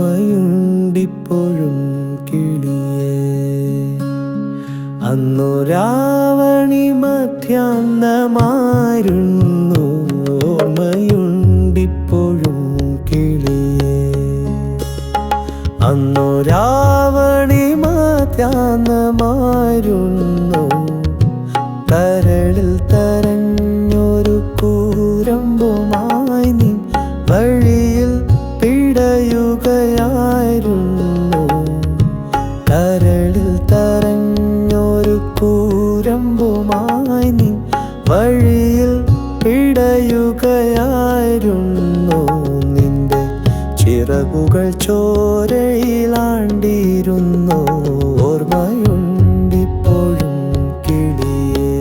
ഓർമ്മയുണ്ടിപ്പോഴും കിളിയേ. അന്നു രാവണി മധ്യാന്നമായിരുന്നു ഓർമ്മയുണ്ടിപ്പോഴും കിളിയേ. അന്നു രാവണി മാത്യാന്നമായിരുന്നു ചിറകുകൾ ചോരയിലാണ്ടിരുന്നു ഓർമ്മയുണ്ടിപ്പോഴും കിളിയേ.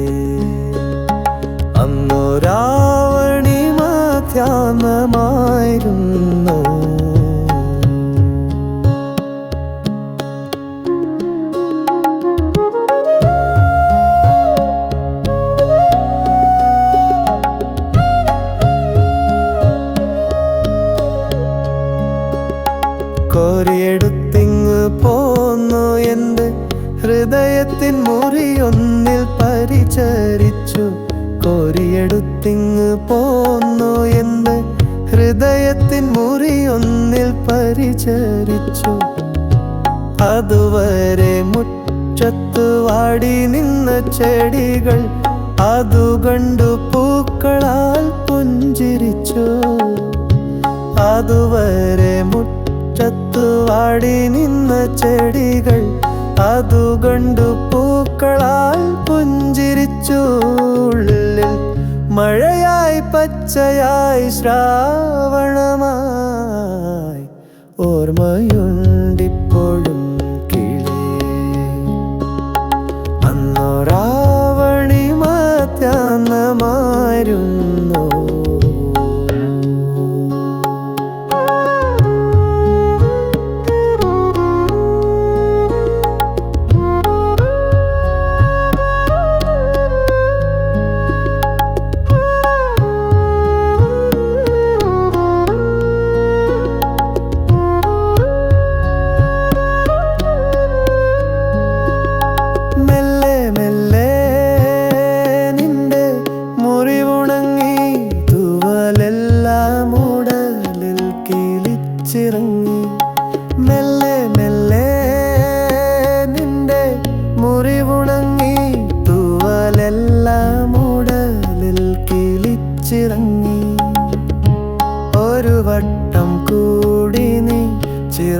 അന്നു രാവണി ഹൃദയത്തിൻ മുറിയൊന്നിൽ പരിചരിച്ചു. കോരിയെടുത്തിങ് പോന്നു എന്ന് ഹൃദയത്തിൻ മുറിയൊന്നിൽ പരിചരിച്ചു. അതുവരെ മുറ്റത്ത് വാടി നിന്ന ചെടികൾ അതു കണ്ടു പൂക്കളാൽ പുഞ്ചിരിച്ചു. അതുവരെ മുറ്റത്ത് വാടി നിന്ന ചെടികൾ അതു കണ്ടു പൂക്കളാൽ പുഞ്ചിരിച്ചു ഉള്ളിൽ. മഴയായി പച്ചയായി ശ്രാവണമായി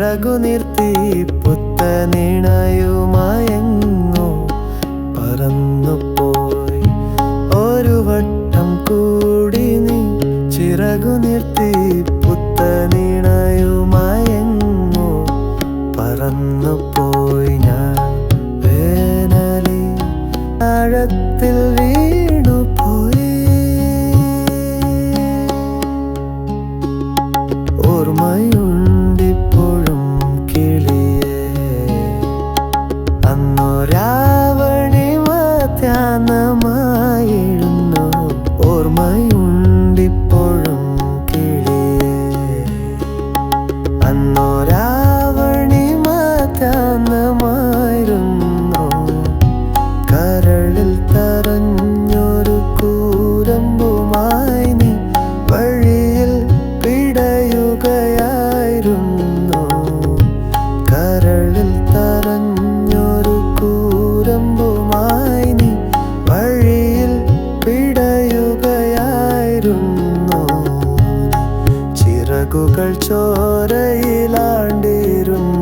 ചിറകു നിർത്തി പുത്തനിണയുമായെങ്ങോ പറന്നു പോയി ഒരു വട്ടം കൂടി നീ ചിറകു നിർത്തി പുത്തനിണയുമായെങ്ങോ പറന്നു പോയി ഞാൻ വേനലി ആഴത്തിൽ ചിറകുകൾ ചോരയിലാണ്ടിരുന്നു.